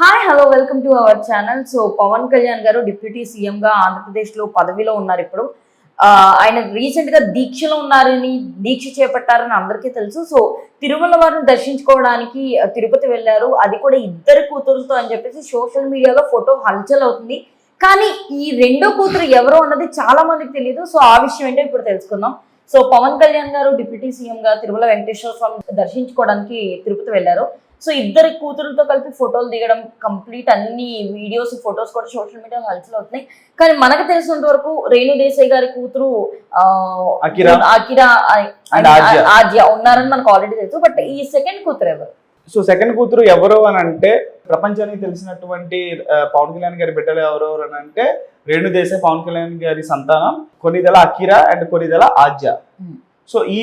Hi hello welcome to our channel so Pawan Kalyan garu deputy సీఎంగా ఆంధ్రప్రదేశ్లో పదవిలో ఉన్నారు ఇప్పుడు. ఆయన రీసెంట్గా దీక్షలో ఉన్నారని దీక్ష చేపట్టారని అందరికీ తెలుసు. సో తిరుమల వారిని దర్శించుకోవడానికి తిరుపతి వెళ్ళారు. అది కూడా ఇద్దరు కూతురుతో అని చెప్పేసి సోషల్ మీడియాలో ఫోటో హల్చల్ అవుతుంది. కానీ ఈ రెండో కూతురు ఎవరు అన్నది చాలా మందికి తెలియదు సో ఆ విషయం ఏంటో ఇప్పుడు తెలుసుకుందాం. సో పవన్ కళ్యాణ్ గారు డిప్యూటీ సీఎంగా తిరుమల వెంకటేశ్వర స్వామి దర్శించుకోవడానికి తిరుపతి వెళ్ళారు. సో ఇద్దరి కూతురులతో కలిపి ఫోటోలు దిగడం కంప్లీట్ అన్ని వీడియోస్ ఫొటోస్ కూడా సోషల్ మీడియా హల్చల్ అవుతున్నాయి కానీ మనకు తెలిసినంత వరకు రేణు దేశాయ్ గారి కూతురు అకిరా. ఆద్య. ఉన్నారని మనకు ఆల్రెడీ తెలుసు బట్ ఈ సెకండ్ కూతురు ఎవరు సో సెకండ్ కూతురు ఎవరు అని అంటే ప్రపంచానికి తెలిసినటువంటి పవన్ కళ్యాణ్ గారి బిడ్డలు ఎవరు అని అంటే రేణు దేశాయ్ పవన్ కళ్యాణ్ గారి సంతానం Konidela Akira and Konidela Aadya Hmm. So ఈ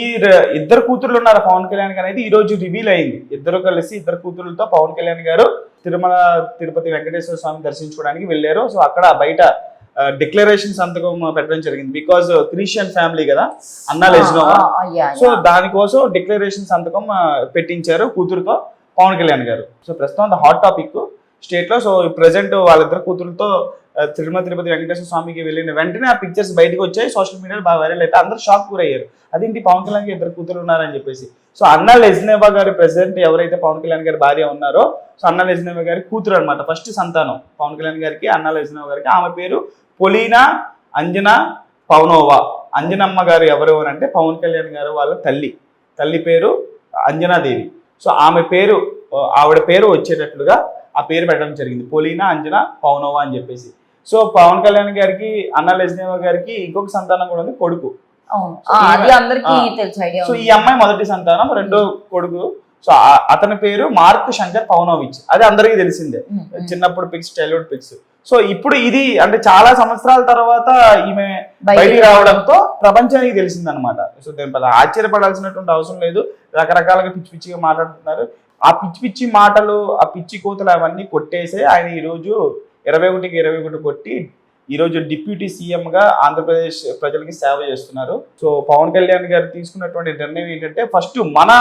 ఇద్దరు కూతుర్లు ఉన్నారు పవన్ కళ్యాణ్ గారు అనేది ఈ రోజు రివీల్ అయింది. ఇద్దరు కలిసి ఇద్దరు కూతురులతో పవన్ కళ్యాణ్ గారు తిరుమల తిరుపతి వెంకటేశ్వర స్వామి దర్శించుకోవడానికి వెళ్ళారు. సో అక్కడ బయట డిక్లరేషన్ సంతకం పెట్టడం జరిగింది. బికాజ్ క్రిస్టియన్ ఫ్యామిలీ కదా అన్నా లెజ్నోవా సో. దానికోసం డిక్లరేషన్ సంతకం పెట్టించారు కూతురుతో పవన్ కళ్యాణ్ గారు. సో ప్రస్తుతం హాట్ టాపిక్ స్టేట్లో. సో ప్రజెంట్ వాళ్ళిద్దరు కూతురుతో తిరుమల తిరుపతి వెంకటేశ్వర స్వామికి వెళ్ళిన వెంటనే ఆ పిక్చర్స్ బయటకు వచ్చాయి. సోషల్ మీడియాలో బాగా వైరల్ అయితే అందరూ షాక్ గురయ్యారు. అదేంటి పవన్ కళ్యాణ్ ఇద్దరు కూతురు ఉన్నారని చెప్పేసి. సో అన్న లెజ్నేవా గారు ప్రెసిడెంట్ ఎవరైతే పవన్ కళ్యాణ్ గారి భార్య ఉన్నారో సో అన్న లెజ్నేవా గారి కూతురు అనమాట ఫస్ట్ సంతానం పవన్ కళ్యాణ్ గారికి అన్న లెజ్నేవా గారికి. ఆమె పేరు పొలీనా అంజనా పవనోవా. అంజనమ్మ గారు ఎవరు అని అంటే పవన్ కళ్యాణ్ గారు వాళ్ళ తల్లి. తల్లి పేరు అంజనాదేవి. సో ఆమె పేరు ఆవిడ పేరు వచ్చేటట్లుగా ఆ పేరు పెట్టడం జరిగింది. పొలీనా అంజనా పవనోవా అని చెప్పేసి. సో పవన్ కళ్యాణ్ గారికి అన్న లెజ్నేవా గారికి ఇంకొక సంతానం కూడా ఉంది కొడుకు. సో ఈ అమ్మాయి మొదటి సంతానం రెండో కొడుకు. సో అతని పేరు మార్క్ శంకర్ పవనోవిచ్. అది అందరికీ తెలిసిందే. చిన్నప్పుడు పిక్స్ చైల్డ్హుడ్ పిక్స్. సో ఇప్పుడు ఇది అంటే చాలా సంవత్సరాల తర్వాత ఈమె బయటికి రావడంతో ప్రపంచానికి తెలిసిందనమాట సో దీని పట్ల ఆశ్చర్యపడాల్సినటువంటి అవసరం లేదు. రకరకాలుగా పిచ్చి పిచ్చిగా మాట్లాడుతున్నారు. ఆ పిచ్చి పిచ్చి మాటలు ఆ పిచ్చి కూతలు అవన్నీ కొట్టేసే ఆయన ఈరోజు ఇరవై ఒకటికి ఇరవై ఒకటి కొట్టి ఈరోజు డిప్యూటీ సీఎం గా ఆంధ్రప్రదేశ్ ప్రజలకి సేవ చేస్తున్నారు. సో పవన్ కళ్యాణ్ గారు తీసుకున్నటువంటి నిర్ణయం ఏంటంటే ఫస్ట్ మన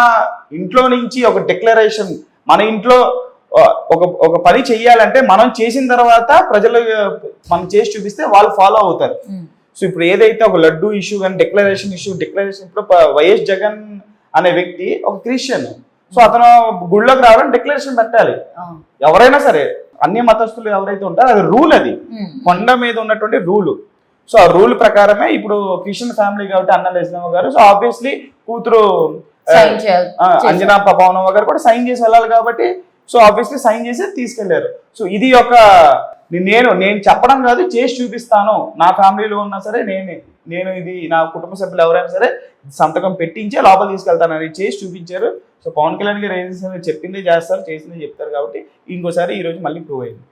ఇంట్లో నుంచి ఒక డిక్లరేషన్ మన ఇంట్లో ఒక ఒక పని చెయ్యాలంటే మనం చేసిన తర్వాత ప్రజలు మనం చేసి చూపిస్తే వాళ్ళు ఫాలో అవుతారు. సో ఇప్పుడు ఏదైతే ఒక లడ్డు ఇష్యూ కానీ డిక్లరేషన్ ఇష్యూ డిక్లరేషన్ ఇప్పుడు వైఎస్ జగన్ అనే వ్యక్తి ఒక క్రిస్టియన్. సో అతను గుళ్ళోకి రావడం డిక్లరేషన్ పెట్టాలి. ఎవరైనా సరే అన్ని మతస్థులు ఎవరైతే ఉంటారో అది రూల్ అది. కొండ మీద ఉన్నటువంటి రూలు. సో ఆ రూల్ ప్రకారమే ఇప్పుడు క్రిస్టియన్ ఫ్యామిలీ కాబట్టి అన్న లేసినమ్మ గారు సో ఆబ్వియస్లీ కూతురు అంజనా పవనమ్మ గారు కూడా సైన్ చేసి వెళ్ళాలి కాబట్టి సో ఆబ్వియస్లీ సైన్ చేసి తీసుకెళ్ళారు. సో ఇది ఒక నేను నేను చెప్పడం కాదు చేసి చూపిస్తాను. నా ఫ్యామిలీలో ఉన్నా సరే నేను నేను ఇది నా కుటుంబ సభ్యులు ఎవరైనా సరే సంతకం పెట్టించే లోపల తీసుకెళ్తానని చేసి చూపించారు. సో పవన్ కళ్యాణ్ గారు ఏం చేస్తారు చెప్పిందే చేస్తారు చేసింది చెప్తారు కాబట్టి ఇంకోసారి ఈ రోజు మళ్ళీ ప్రూవ్ అయింది.